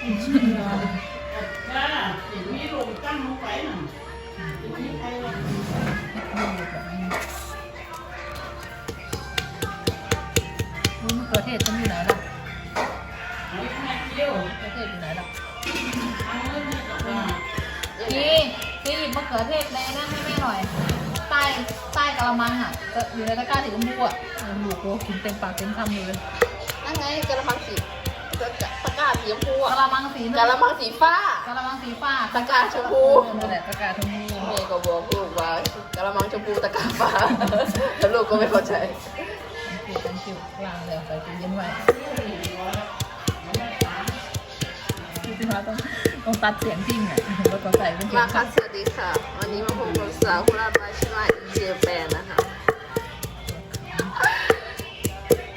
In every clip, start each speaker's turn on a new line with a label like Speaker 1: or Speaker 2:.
Speaker 1: จ้าสิ่งนี้ลงตั้งลงไปนั่นสิ่งนี้ใครลง
Speaker 2: รู้มะเขือเทศฉันอยู่ไหนล่ะ
Speaker 1: ไอ้แม่เที่ยว
Speaker 2: มะเขือเทศอยู่ไหนล่ะ
Speaker 1: ทางเรื่องนี้ก็ว่า
Speaker 2: พี่พี่หยิบมะเขือเทศในนั่นให้แม่หน่อยใต้ใต้กะละมังอะก็อยู่ในตะกร้าสีชมพูอะหนูโอ้กินเต็มปากเต็มคำอยู่เลย
Speaker 3: นั่นไงกระมังสีตะกร้า สีชมพู
Speaker 2: กะ
Speaker 3: อะ
Speaker 2: ละมังสี
Speaker 3: กระมังสีฟ้ากะ
Speaker 2: ละมังสีฟ้า
Speaker 3: ตะกร้าชมพู
Speaker 2: เออนั่นแหละตะกร้าชมพู
Speaker 3: แม่ก็บอกลูกว่ากระมังชมพูตะกร้าฟ้าแล้วลูกก็ไม่เข้าใจ
Speaker 2: คิวเป็นคิววางเลยใส่ตู้เย็นไว้พี่มาต้องต้องตัดเสียงทิ้งอะแล้วก็ใส่เป็นเสีย
Speaker 3: มางค่ะสวัสดีค่ะ วันนี้มาพบกับสาวคุราบาชิมาอินเจแปนนะคะ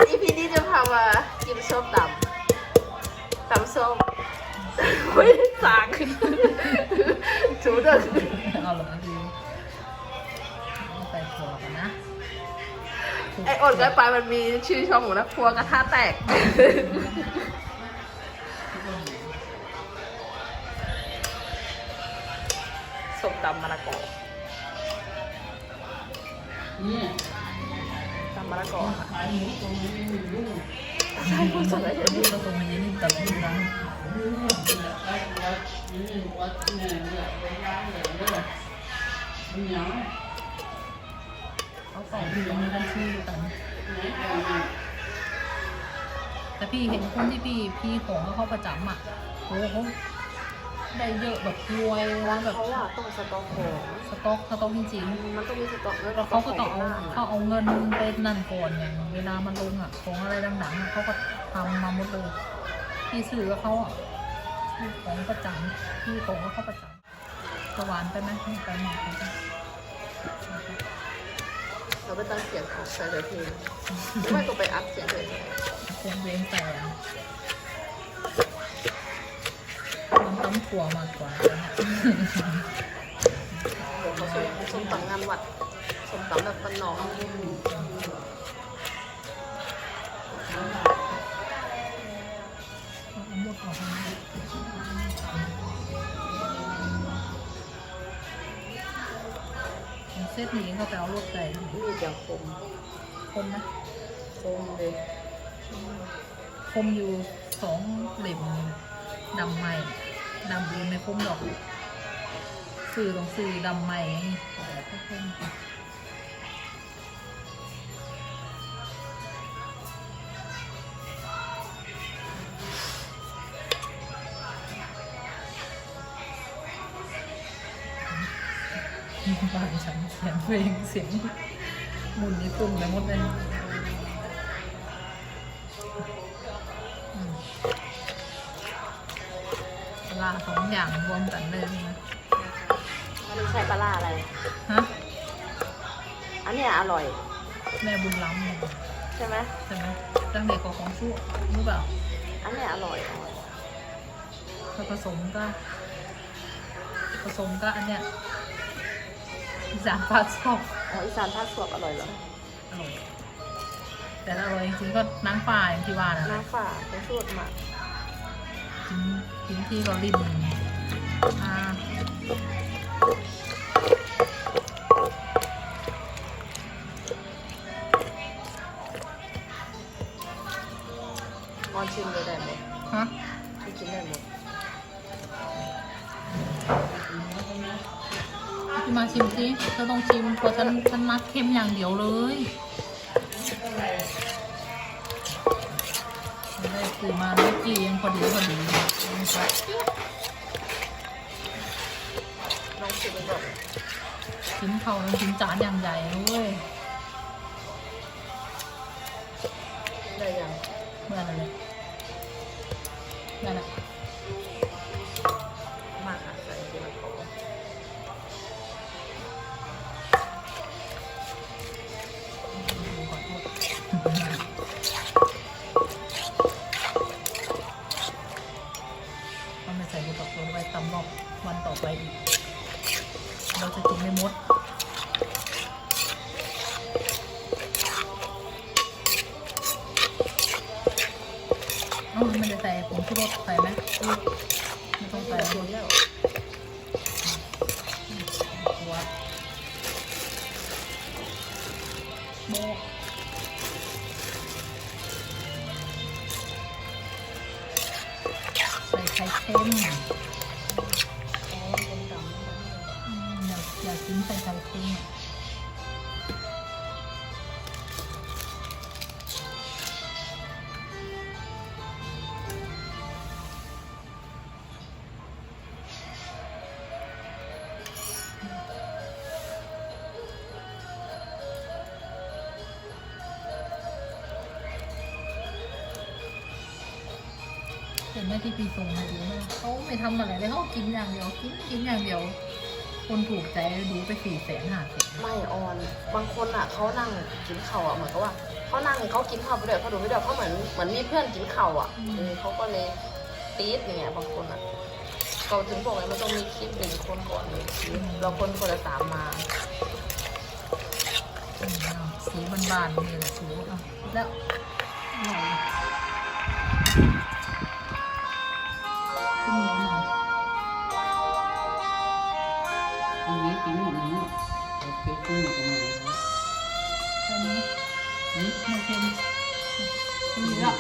Speaker 3: อีพีนี้จะพามากินส้มตำ ตำส้มเฮ้ยสากถูเด้อ
Speaker 2: เอาเหรอคือใส่ถั่วกันนะ
Speaker 3: ไออดกันไปมันมีชื่อช่องของนักครัวกระทะแตกส้มตำมะละกอ
Speaker 1: เนี่ย
Speaker 3: ตำมะละกอค่ะ
Speaker 1: ขายหมูตรงนี้ไม่มีลูก
Speaker 3: ใช่พูดอะไรอย่าง
Speaker 2: นี่
Speaker 3: นี้
Speaker 2: ก็ตรงนี้นี่ตัดที่ร้าน
Speaker 1: ไอ้วัดนี่วัดเนี่ยเนี่ยไปร้านเลยเนี่ยมันเหนียวไหน
Speaker 2: เขาใส่ที่มีกันชื่อกัน
Speaker 1: ก่อนนะ
Speaker 2: แต่พี่เห็นคนที่พี่พี่ของเขาประจำอะโอ้โห ได้เยอะแบบรวยร้านแบบ
Speaker 3: เขาว่าต้องสต๊อกของ
Speaker 2: สต็อกสต็อกจริง
Speaker 3: มันต้องมีสต๊อกแล้ว
Speaker 2: ๆแล้วเขาก็ต้องเอาเขาเอาเงินไปนั่นก่อนอย่างเวลามันลงอะของอะไรดังๆอะเขาก็ทำมาหมดเลยพี่ซื้อกับเขาอะพี่ของประจำพี่ของก็เขาประจำสวรรค์ไปไหมไม่ไปไหมไปไหม
Speaker 3: เราไปตั้งเสียงของใส่เลยเพลงหรือไม่ก็ไปอัพเสียงเลย
Speaker 2: คงเว้นแต่ หัวมากกว่า
Speaker 3: ส้มส้มตำงานวัดส้มตำแบบบ้านนอก
Speaker 2: เอาหมดออกมาเซตนี้เขาไปเอารถไก่
Speaker 3: มีอย่างคม
Speaker 2: คนนะ
Speaker 3: คมเลย
Speaker 2: คมอยู่สองเหลี่ยมดำใหม่ ดำอื่นไม่คมดอก สื่อต้องสื่อดำใหม่ไงก็คมบ้านฉันเสียงเพลงเสียงหมุนญี่ปุ่นไปหมดเลย องอย่างรวมกันเลยนะ
Speaker 3: อันนี้ใช้ปลาร้าอะไร
Speaker 2: ฮะ
Speaker 3: อันเนี้ยอร่อย
Speaker 2: แม่บุญล้ำเนี่ย
Speaker 3: ใช่ไหม
Speaker 2: ใช่ไหมตั้งเด็กกับของชั่วรู้เปล่า
Speaker 3: อันเนี้ยอร่อยอร่อย
Speaker 2: ถ้าผสมก็ ผสมก็อันเนี้ยอีสานปลาชอบ
Speaker 3: อ๋ออีสานท่าสวบอร่อยเหรอ
Speaker 2: อร่อยแต่ถ้าอร่อยจริงๆก็น้ำปลาอย่างที่ว่านะ
Speaker 3: น้ำฝ่าเป็นสูตรหมัก
Speaker 2: กิน กินที่เราริมอ่า
Speaker 3: ออนชิมเลยได้หมด
Speaker 2: ฮะ
Speaker 3: ที่กินได้หมด
Speaker 2: พี่มาชิมสิเธอต้องชิมเพราะฉันฉันมักเค็มอย่างเดียวเลยได้ซื้อมาเมื่อกี้ยังพอดีพอดี
Speaker 3: น้องชิมไปก่อน
Speaker 2: ชิ้นเขานั้นชิ้นจานอย่างใหญ่นะเว้ย
Speaker 3: ได้ยัง
Speaker 2: เมื่อไรเลยนั่นแหละ
Speaker 3: อ๋
Speaker 2: อมันจะใส่ผงชูรสใส่ไหมไม่ต้องใส่
Speaker 3: ตัวแล้ว
Speaker 2: หัวโบใส่ไข่เค็ม
Speaker 3: เห็
Speaker 2: นไหมที่ปีส่งมาดูนะเขาไม่ทำอะไรเลยเขากินอย่างเดียว กินกินอย่างเดียว คนถูกใจดูไปสี่แสนห้าแสน
Speaker 3: ไม่ออน บางคนอะเขานั่งกินข้าวอะเหมือนกับว่าเขานั่งเขากินข้าวไปด้วยเขาดูไปด้วยเขาเหมือนเหมือนมีเพื่อนกินข้าวอะเออเขาก็เลยตีดอย่างเงี้ยบางคนอะเขาถึงบอกไงมันต้องมีคลิปหนึ่งคนก่อนเลยเราคนคนละสามมา
Speaker 2: อืมเอาสีบานๆนี่แหละสูอะแล้วอร่อยขึ้น
Speaker 1: โอเคกินหมดตรงไหน
Speaker 2: อันนี้
Speaker 1: อืม
Speaker 2: ไม่เค็ม
Speaker 1: ดีละ